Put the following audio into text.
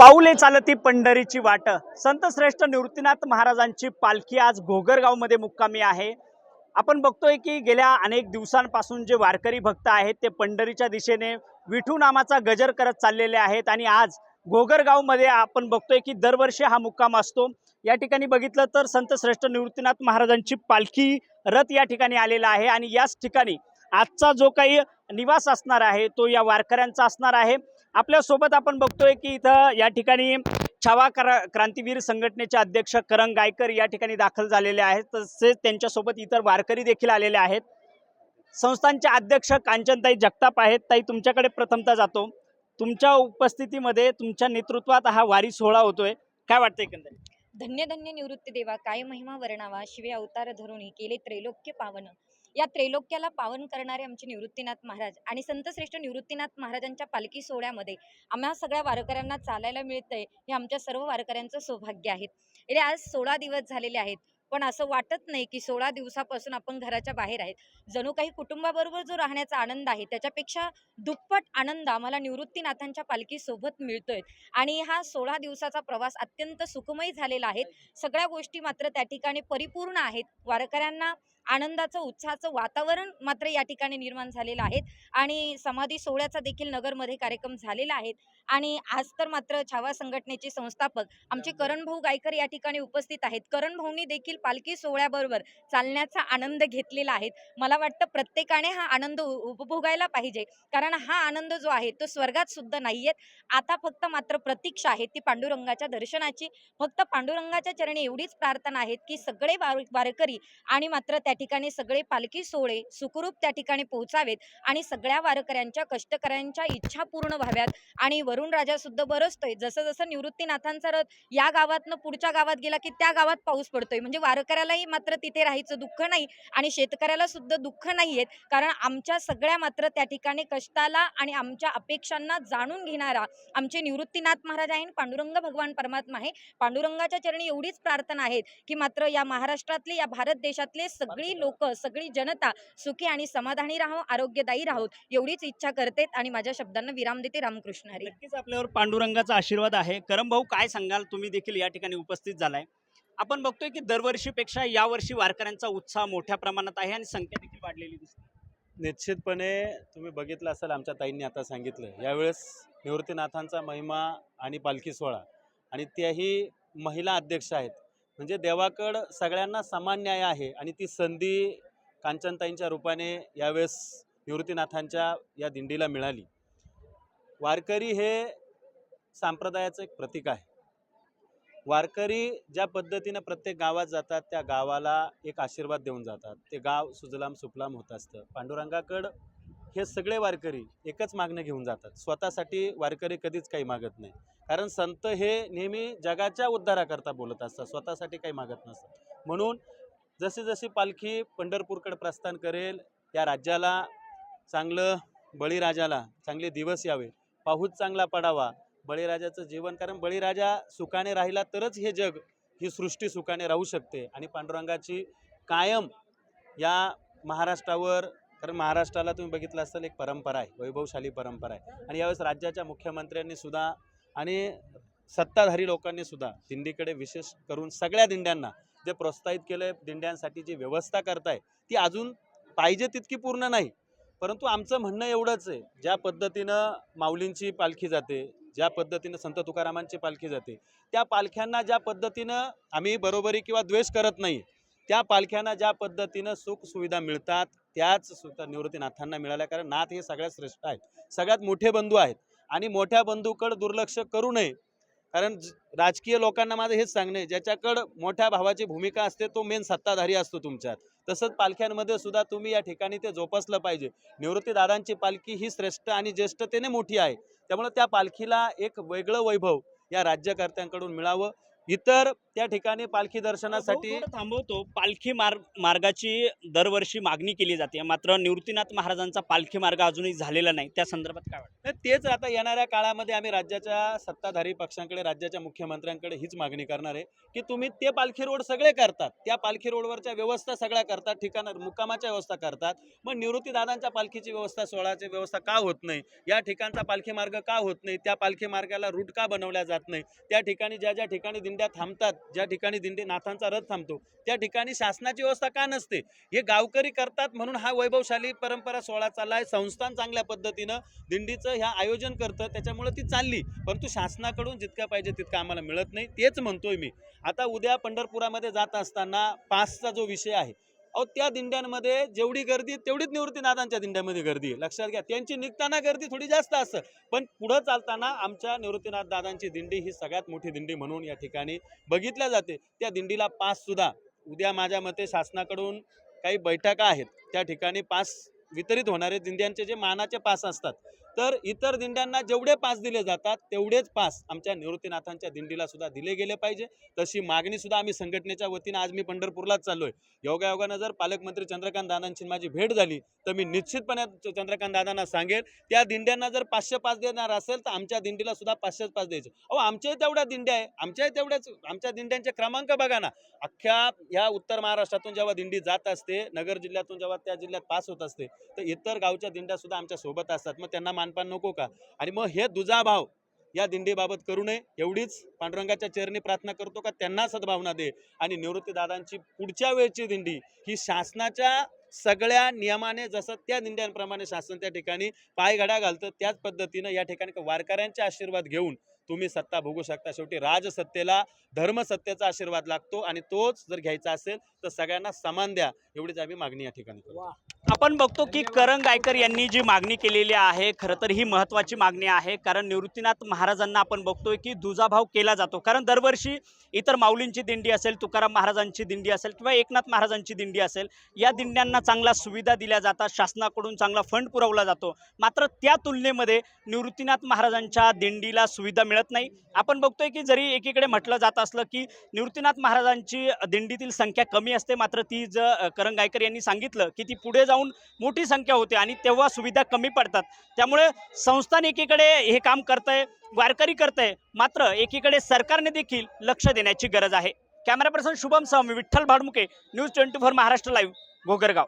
पाऊले चालती पंढरीची वाट. संत श्रेष्ठ निवृत्तीनाथ महाराजांची पालखी आज घोगरगावमध्ये मुक्कामी आहे. आपण बघतोय की गेल्या अनेक दिवसांपासून जे वारकरी भक्त आहेत ते पंढरीच्या दिशेने विठू नामाचा गजर करत चाललेले आहेत आणि आज घोगरगावमध्ये आपण बघतोय की दरवर्षी हा मुक्काम असतो. या ठिकाणी बघितलं तर संत श्रेष्ठ निवृत्तीनाथ महाराजांची पालखी रथ या ठिकाणी आलेला आहे आणि याच ठिकाणी आजचा जो काही निवास असणार आहे तो या वारकऱ्यांचा असणार आहे. आपल्यासोबत आपण बघतोय की इथं या ठिकाणी छावा क्रा क्रांतीवीर संघटनेचे अध्यक्ष करंग गायकर या ठिकाणी दाखल झालेले आहेत. तसेच त्यांच्यासोबत इतर वारकरी देखील आलेले आहेत. संस्थांचे अध्यक्ष कांचनताई जगताप आहेत. ताई तुमच्याकडे प्रथमता जातो. तुमच्या उपस्थितीमध्ये तुमच्या नेतृत्वात हा वारी सोहळा होतोय. काय वाटतं एकंदरीत? धन्य धन्य निवृत्ती देवा काय महिमा वर्णावा शिवे अवतार धरुणी केले त्रैलोक्य पावन. या त्रैलोक्याला पावन करणारे आमचे निवृत्तीनाथ महाराज आणि संत श्रेष्ठ निवृत्तीनाथ महाराजांच्या पालखी सोहळ्यामध्ये आम्हा सगळ्या वारकऱ्यांना चालायला मिळतंय हे आमच्या सर्व वारकऱ्यांचं सौभाग्य आहे. गेले आज सोळा दिवस झालेले आहेत. पण असं वाटत नाही की सोळा दिवसापासून आपण घराच्या बाहेर आहेत. जणू काही कुटुंबाबरोबर जो राहण्याचा आनंद आहे त्याच्यापेक्षा दुप्पट आनंद आम्हाला निवृत्तीनाथांच्या पालखीसोबत मिळतोय. आणि हा सोळा दिवसाचा प्रवास अत्यंत सुखमय झालेला आहे. सगळ्या गोष्टी मात्र त्या ठिकाणी परिपूर्ण आहेत. वारकऱ्यांना आनंदाचं उत्साहाचं वातावरण मात्र या ठिकाणी निर्माण झालेलं आहे. आणि समाधी सोहळ्याचा देखील नगरमध्ये कार्यक्रम झालेला आहे. आणि आज तर मात्र छावा संघटनेचे संस्थापक आमचे करणभाऊ गायकर या ठिकाणी उपस्थित आहेत. करणभाऊंनी देखील पालखी सोहळ्याबरोबर चालण्याचा आनंद घेतलेला आहे. मला वाटतं प्रत्येकाने हा आनंद उपभोगायला पाहिजे. कारण हा आनंद जो आहे तो स्वर्गात सुद्धा नाहीये आता फक्त मात्र प्रतीक्षा आहे ती पांडुरंगाच्या दर्शनाची. फक्त पांडुरंगाच्या चरणी एवढीच प्रार्थना आहे की सगळे वारकरी आणि मात्र त्या ठिकाणी सगळे पालखी सोहळे सुखरूप त्या ठिकाणी पोहोचावेत आणि सगळ्या वारकऱ्यांच्या कष्टकऱ्यांच्या इच्छा पूर्ण व्हाव्यात आणि वरुण राजा सुद्धा बरसतोय. जसं जसं निवृत्तीनाथांचा रथ या गावातनं पुढच्या गावात गेला की त्या गावात पाऊस पडतोय. म्हणजे वारकऱ्यालाही मात्र तिथे राहायचं दुःख नाही आणि शेतकऱ्याला सुद्धा दुःख नाही आहेत कारण आमच्या सगळ्या मात्र त्या ठिकाणी कष्टाला आणि आमच्या अपेक्षांना जाणून घेणारा आमचे निवृत्तीनाथ महाराज आहे आणि पांडुरंग भगवान परमात्मा आहे पांडुरंगाच्या चरणी एवढीच प्रार्थना आहे की मात्र या महाराष्ट्रातले या भारत देशातले सगळी लोक सगळी जनता सुखी आणि समाधानी राहो आरोग्यदायी राहोत एवढीच इच्छा करते आणि माझ्या शब्दांना विराम देते रामकृष्ण हरी. नक्कीच आपल्यावर पांडुरंगाचा आशीर्वाद आहे. करम भाऊ काय सांगाल? तुम्ही देखील या ठिकाणी उपस्थित झालाय. आपण बघतोय की दरवर्षीपेक्षा यावर्षी वारकऱ्यांचा उत्साह मोठ्या प्रमाणात आहे आणि संख्या देखील वाढलेली दिसते. निश्चितपणे तुम्ही बघितलं असाल आमच्या ताईंनी आता सांगितलं. यावेळेस निवृत्तीनाथांचा महिमा आणि पालखी सोहळा आणि त्याही महिला अध्यक्ष आहेत. म्हणजे देवाकडं सगळ्यांना समान न्याय आहे आणि ती संधी कांचनताईंच्या रूपाने यावेळेस निवृत्तीनाथांच्या या दिंडीला मिळाली. वारकरी हे संप्रदायाचं एक प्रतीक आहे. वारकरी ज्या पद्धतीनं प्रत्येक गावात जातात त्या गावाला एक आशीर्वाद देऊन जातात. ते गाव सुजलाम सुफलाम होत असतं. पांडुरंगाकडं हे सगळे वारकरी एकच मागणं घेऊन जातात. स्वतःसाठी वारकरी कधीच काही मागत नाही. कारण संत हे नेहमी जगाच्या उद्धाराकरता बोलत असतात. स्वतःसाठी काही मागत नसतात. म्हणून जशी जशी पालखी पंढरपूरकडे प्रस्थान करेल या राज्याला चांगलं बळीराजाला चांगले दिवस यावे पाहूच चांगला पडावा बळीराजाचं जीवन. कारण बळीराजा सुखाने राहिला तरच हे जग ही सृष्टी सुखाने राहू शकते. आणि पांडुरंगाची कायम या महाराष्ट्रावर कारण महाराष्ट्राला तुम्ही बघितलं असाल एक परंपरा आहे वैभवशाली परंपरा आहे. आणि यावेळेस राज्याच्या मुख्यमंत्र्यांनी सुद्धा आणि सत्ताधारी लोकांनी सुद्धा दिंडीकडे विशेष करून सगळ्या दिंड्यांना जे प्रोत्साहित केलं आहे दिंड्यांसाठी जी व्यवस्था करताय ती अजून पाहिजे तितकी पूर्ण नाही. परंतु आमचं म्हणणं एवढंच आहे ज्या पद्धतीनं माऊलींची पालखी जाते ज्या पद्धतीनं संत तुकारामांची पालखी जाते त्या पालख्यांना ज्या पद्धतीनं आम्ही बरोबरी किंवा द्वेष करत नाही त्या पालख्यांना ज्या पद्धतीनं सुख सुविधा मिळतात त्याच सुद्धा निवृत्तीनाथांना मिळाल्या. कारण नाथ हे सगळ्यात श्रेष्ठ आहेत सगळ्यात मोठे बंधू आहेत. आणि मोठ्या बंधूकडे दुर्लक्ष करू नये कारण ज- राजकीय लोकांना माझं हेच सांगणे ज्याच्याकडं मोठ्या भावाची भूमिका असते तो मेन सत्ताधारी असतो तुमच्यात. तसंच पालख्यांमध्ये सुद्धा तुम्ही या ठिकाणी ते जोपासलं पाहिजे. निवृत्तीदादांची पालखी ही श्रेष्ठ आणि ज्येष्ठतेने मोठी आहे. त्यामुळे त्या पालखीला एक वेगळं वैभव या राज्यकर्त्यांकडून मिळावं. इतर त्या ठिकाणी पालखी दर्शनासाठी थांबवतो. पालखी मार्ग मार्गाची दरवर्षी मागणी केली जाते. मात्र निवृत्तीनाथ महाराजांचा पालखी मार्ग अजूनही झालेला नाही. त्या संदर्भात काय वाटतं? तेच आता येणाऱ्या काळामध्ये आम्ही राज्याच्या सत्ताधारी पक्षांकडे राज्याच्या मुख्यमंत्र्यांकडे हीच मागणी करणार आहे की तुम्ही ते पालखी रोड सगळे करतात. त्या पालखी रोडवरच्या व्यवस्था सगळ्या करतात ठिकाण मुक्कामाच्या व्यवस्था करतात. मग निवृत्ती दादांच्या पालखीची व्यवस्था सोहळाची व्यवस्था का होत नाही? या ठिकाणचा पालखी मार्ग का होत नाही? त्या पालखी मार्गाला रूट का बनवल्या जात नाही? त्या ठिकाणी ज्या ज्या ठिकाणी दिंड्या थांबतात ज्या ठिकाणी दिंडी नाथांचा रथ थांबतो त्या ठिकाणी शासनाची व्यवस्था का नसते? हे गावकरी करतात म्हणून हा वैभवशाली परंपरा सोहळा आहे संस्थान चांगल्या पद्धतीनं दिंडीचं ह्या आयोजन करतं त्याच्यामुळे ती चालली. परंतु शासनाकडून जितकं पाहिजे तितकं आम्हाला मिळत नाही. तेच म्हणतोय मी. आता उद्या पंढरपुरामध्ये जात असताना पासचा जो विषय आहे अहो त्या दिंड्यांमध्ये जेवढी गर्दी तेवढीच निवृत्तीनाथांच्या दिंड्यामध्ये गर्दी आहे. लक्षात घ्या त्यांची निघताना गर्दी थोडी जास्त असतं. पण पुढं चालताना आमच्या निवृत्तीनाथ दादांची दिंडी ही सगळ्यात मोठी दिंडी म्हणून या ठिकाणी बघितल्या जाते. त्या दिंडीला पास सुद्धा उद्या माझ्या मते शासनाकडून काही बैठका आहेत. त्या ठिकाणी पास वितरित होणारे दिंड्यांचे जे मानाचे पास असतात तर इतर दिंड्यांना जेवढे पास दिले जातात तेवढेच पास आमच्या निवृत्तीनाथांच्या दिंडीला सुद्धा दिले गेले पाहिजे. तशी मागणी सुद्धा आम्ही संघटनेच्या वतीनं आज मी पंढरपूरलाच चाललोय. योगायोगानं जर पालकमंत्री चंद्रकांत दादांची माझी भेट झाली तर मी निश्चितपणे चंद्रकांत दादांना सांगेल त्या दिंड्यांना जर पाचशे पास देणार असेल तर आमच्या दिंडीला सुद्धा पाचशे पास द्यायचे. अहो आमच्याही तेवढ्या दिंड्या आहे. आमच्याही तेवढ्याच आमच्या दिंड्यांचे क्रमांक बघा ना. अख्ख्या ह्या उत्तर महाराष्ट्रातून जेव्हा दिंडी जात असते नगर जिल्ह्यातून जेव्हा त्या जिल्ह्यात पास होत असते तर इतर गावच्या दिंड्या सुद्धा आमच्यासोबत असतात. मग त्यांना मानपान नको का? आणि मग हे दुजाभाव या दिंडीबाबत करू नये. एवढीच पांडुरंगाच्या चरणी प्रार्थना करतो का? त्यांना सद्भावना दे. आणि निवृत्ती दादांची पुढच्या वेळची दिंडी ही शासनाच्या सगळ्या नियमाने जसं त्या दिंड्यांप्रमाणे शासन त्या ठिकाणी पायघडा घालतं त्याच पद्धतीनं या ठिकाणी वारकऱ्यांचे आशीर्वाद घेऊन तुम्ही सत्ता भोगू शकता. शेवटी राजसत्तेला धर्मसत्तेचा आशीर्वाद लागतो आणि तोच जर घ्यायचा असेल तर सगळ्यांना समान द्या. एवढीच आम्ही मागणी या ठिकाणी आपण बघतो की करण गायकर यांनी जी मागणी केलेली आहे खरं तर ही महत्त्वाची मागणी आहे. कारण निवृत्तीनाथ महाराजांना आपण बघतोय की दुजाभाव केला जातो. कारण दरवर्षी इतर माऊलींची दिंडी असेल तुकाराम महाराजांची दिंडी असेल किंवा एकनाथ महाराजांची दिंडी असेल या दिंड्यांना चांगल्या सुविधा दिल्या जातात. शासनाकडून चांगला फंड पुरवला जातो. मात्र त्या तुलनेमध्ये निवृत्तीनाथ महाराजांच्या दिंडीला सुविधा मिळत नाही. आपण बघतोय की जरी एकीकडे म्हटलं जात असलं की निवृत्तीनाथ महाराजांची दिंडीतील संख्या कमी असते मात्र ती ज करण गायकर यांनी सांगितलं की ती पुढे जाऊन मोठी संख्या होते आणि तेव्हा सुविधा कमी पडतात. त्यामुळे संस्थान एकीकडे हे काम करतंय वारकरी करतंय मात्र एकीकडे सरकारने देखील लक्ष देण्याची गरज आहे. कॅमेरा पर्सन शुभम सम Vitthal Bhadmuke news twenty four Maharashtra live Ghogargaon.